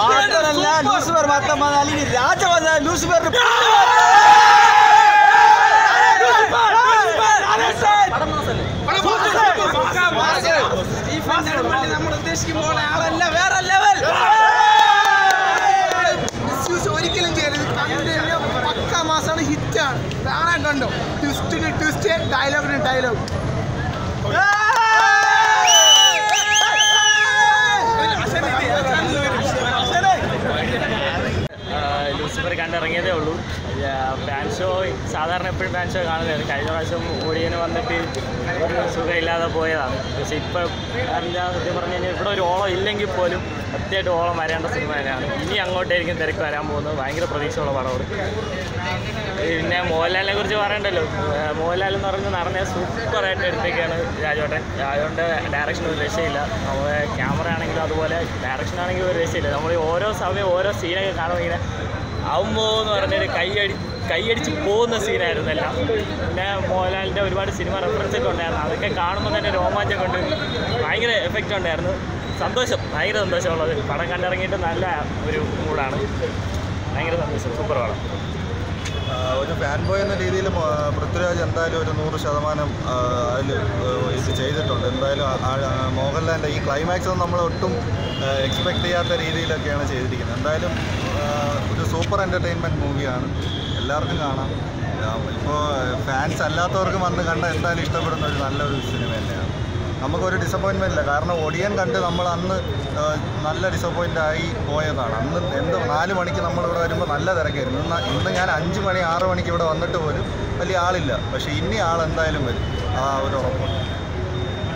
മാത്രമല്ല ലൂസിഫർ മാത്രമല്ല അല്ലെങ്കിൽ രാജ ലൂസിഫറിന് നമ്മൾ ആളല്ല വേറെ ലെവൽ. ഒരിക്കലും ചെയ്യരുത്. പക്ക മാസമാണ് ഹിറ്റാണ്. കാണാൻ കണ്ടോ? ട്വിസ്റ്റിന് ട്വിസ്റ്റ് ഡയലോഗിന് ഡയലോഗ് കണ്ടിറങ്ങിയതേ ഉള്ളൂ. ഫാൻ ഷോ സാധാരണ എപ്പോഴും ഫാൻ ഷോ കാണുന്നതാണ്. കഴിഞ്ഞ പ്രാവശ്യം ഓടിയന് വന്നിട്ട് ഒരു സുഖമില്ലാതെ പോയതാണ്. പക്ഷേ ഇപ്പം എന്താ സത്യം പറഞ്ഞു കഴിഞ്ഞാൽ ഇവിടെ ഒരു ഓളം ഇല്ലെങ്കിൽ പോലും കൃത്യമായിട്ട് ഓളം വരേണ്ട സിനിമ തന്നെയാണ്. ഇനി അങ്ങോട്ടായിരിക്കും തിരക്ക് വരാൻ പോകുന്നത്. ഭയങ്കര പ്രതീക്ഷയുള്ള പടമാണ്. പിന്നെ മോഹൻലാലിനെ കുറിച്ച് പറയണ്ടല്ലോ. മോഹൻലാൽ എന്ന് പറഞ്ഞ നടനെ സൂപ്പറായിട്ട് എടുത്തേക്കാണ് രാജോട്ടൻ രാജോട്ടന്റെ ഡയറക്ഷൻ ഒരു രക്ഷയില്ല. നമ്മുടെ ക്യാമറ ആണെങ്കിലും അതുപോലെ ഡയറക്ഷൻ ആണെങ്കിലും ഒരു രക്ഷയില്ല. നമ്മൾ ഓരോ സമയം ഓരോ സീനൊക്കെ കാണുമ്പോൾ ഇങ്ങനെ അമ്മോ എന്ന് പറഞ്ഞൊരു കൈയടി കൈയടിച്ച് പോകുന്ന സീനായിരുന്നു എല്ലാം പിന്നെ മോഹൻലാലിന്റെ ഒരുപാട് സിനിമ റെഫറൻസ് ഒക്കെ ഉണ്ടായിരുന്നു. അതൊക്കെ കാണുമ്പോൾ തന്നെ രോമാഞ്ചം കൊണ്ട് ഭയങ്കര എഫക്റ്റ് ഉണ്ടായിരുന്നു. സന്തോഷം ഭയങ്കര സന്തോഷമുള്ളത്. പടം കണ്ടിറങ്ങിയിട്ട് നല്ല ഒരു മൂഡാണ് ഭയങ്കര സന്തോഷം. സൂപ്പർ പടം. ഒരു ഫാൻ ബോയ് എന്ന രീതിയിൽ പൃഥ്വിരാജ് എന്തായാലും ഒരു നൂറ് ശതമാനം അതിൽ ഇത് ചെയ്തിട്ടുണ്ട്. എന്തായാലും മോഹൻലാലിന്റെ ഈ ക്ലൈമാക്സ് നമ്മൾ ഒട്ടും എക്സ്പെക്ട് ചെയ്യാത്ത രീതിയിലൊക്കെയാണ് ചെയ്തിരിക്കുന്നത്. എന്തായാലും ഒരു സൂപ്പർ എന്റർടൈൻമെന്റ് മൂവിയാണ് എല്ലാവർക്കും കാണാം. ഇപ്പോൾ ഫാൻസ് അല്ലാത്തവർക്കും വന്ന് കണ്ട എന്തായാലും ഇഷ്ടപ്പെടുന്ന ഒരു നല്ലൊരു സിനിമ തന്നെയാണ്. നമുക്കൊരു ഡിസപ്പോയിൻമെന്റ് ഇല്ല. കാരണം ഒടിയൻ കണ്ട് നമ്മൾ അന്ന് നല്ല ഡിസപ്പോയിന്റ് ആയി പോയതാണ്. അന്ന് എന്ത് നാല് മണിക്ക് നമ്മളിവിടെ വരുമ്പോൾ നല്ല തിരക്കായിരുന്നു. ഇന്ന് ഇന്ന് ഞാൻ അഞ്ച് മണി ആറ് മണിക്ക് ഇവിടെ വന്നിട്ട് പോലും വലിയ ആളില്ല. പക്ഷേ ഇനി ആൾ എന്തായാലും വരും. ആ ഒരു ഉറപ്പുണ്ട്.